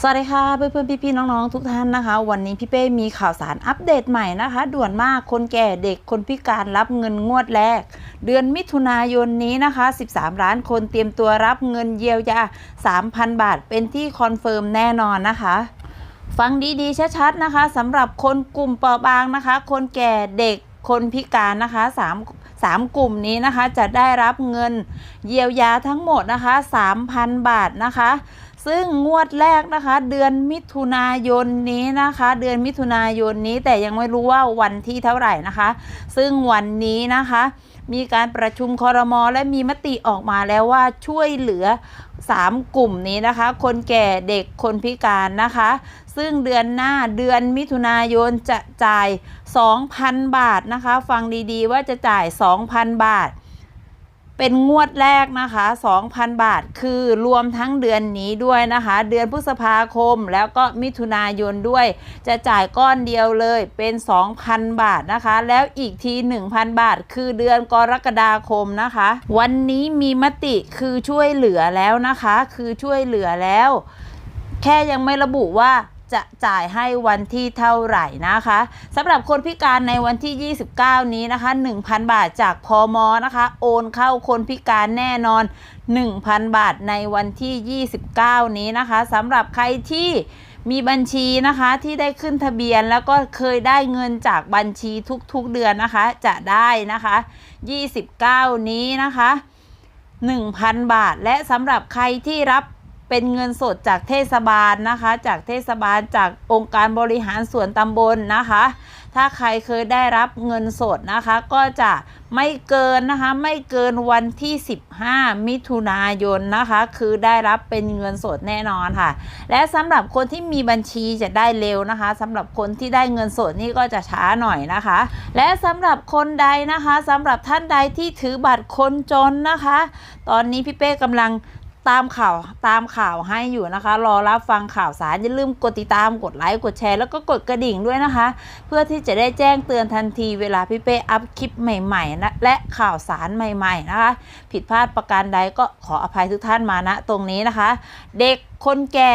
สวัสดีค่ะเพื่อนๆพี่ๆน้องๆทุกท่านนะคะ วันนี้พี่เป้มีข่าวสารอัปเดตใหม่นะคะ ด่วนมากคนแก่เด็กคนพิการรับเงินงวดแรก เดือนมิถุนายนนี้นะคะ 13 ล้านคนเตรียมตัวรับเงินเยียวยา 3,000 บาท เป็นที่คอนเฟิร์มแน่นอนนะคะฟังดีๆชัดๆนะคะสำหรับคนกลุ่มเปราะบางนะคะ คนแก่เด็กคนพิการนะคะสามสามกลุ่มนี้นะคะจะได้รับเงินเยียวยาทั้งหมดนะคะ 3,000 บาทนะคะ ซึ่งงวดแรกนะคะ เดือนมิถุนายนนี้นะคะ เดือนมิถุนายนนี้แต่ยังไม่รู้ว่าวันที่เท่าไหร่นะคะ ซึ่งวันนี้นะคะ มีการประชุมคอรมอและมีมติออกมาแล้วว่าช่วยเหลือ 3 กลุ่มนี้นะคะ คนแก่เด็กคนพิการนะคะ ซึ่งเดือนหน้าเดือนมิถุนายนจะจ่าย 2,000 บาทนะคะ ฟังดีๆว่าจะจ่าย 2,000 บาท เป็นงวดแรกนะคะ 2,000 บาท คือรวมทั้งเดือนนี้ด้วยนะคะ เดือนพฤษภาคมแล้วก็มิถุนายนด้วย จะจ่ายก้อนเดียวเลยเป็น 2,000 บาทนะคะ แล้วอีกที 1,000 บาท คือเดือนกรกฎาคมนะคะ วันนี้มีมติคือช่วยเหลือแล้วนะคะ คือช่วยเหลือแล้ว แค่ยังไม่ระบุว่า จะจ่ายให้วันที่เท่าไหร่นะคะสำหรับคนพิการในวันที่ 29 นี้นะคะ 1,000 บาทจากพอมนะคะ โอนเข้าคนพิการแน่นอน 1,000 บาทในวันที่ 29 นี้นะคะสำหรับใครที่มีบัญชีนะคะที่ได้ขึ้นทะเบียนแล้วก็เคยได้เงินจากบัญชีทุกๆเดือนนะคะ จะได้นะคะ 29 นี้นะคะ 1,000 บาท และสำหรับใครที่รับ เป็นเงินสดจากเทศบาลนะคะ จากเทศบาลจากองค์การบริหารส่วนตำบลนะคะ ถ้าใครเคยได้รับเงินสดนะคะ ก็จะไม่เกินนะคะ ไม่เกินวันที่ 15 มิถุนายนนะคะ คือได้รับเป็นเงินสดแน่นอนค่ะ และสำหรับคนที่มีบัญชีจะได้เร็วนะคะสำหรับคนที่ได้เงินสดนี่ก็จะช้าหน่อยนะคะ และสำหรับคนใดนะคะสำหรับท่านใดที่ถือบัตรคนจนนะคะ ตอนนี้พี่เป้กำลัง ตามข่าวตามข่าวให้อยู่นะคะ รอรับฟังข่าวสารอย่าลืมกดติดตามกดไลค์กดแชร์แล้วก็กดกระดิ่งด้วยนะคะ เพื่อที่จะได้แจ้งเตือนทันทีเวลาพี่เป้อัพคลิปใหม่ๆนะและข่าวสารใหม่ ๆนะคะ ผิดพลาดประการใดก็ขออภัยทุกท่านมาณตรงนี้นะคะ เด็กคนแก่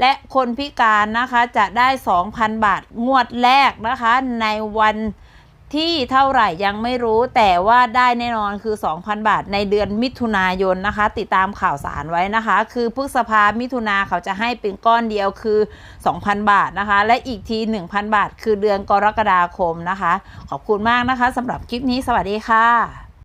และคนพิการนะคะจะได้ 2,000 บาทงวดแรกนะคะในวัน ที่เท่าไหร่ยังไม่รู้แต่ว่าได้แน่นอนคือ 2,000 บาทในเดือนมิถุนายนนะคะ ติดตามข่าวสารไว้นะคะ คือพฤษภามิถุนาเขาจะให้เป็นก้อนเดียวคือ 2,000 บาทนะคะ และอีกที 1,000 บาท คือเดือนกรกฎาคมนะคะ ขอบคุณมากนะคะสำหรับคลิปนี้สวัสดีค่ะ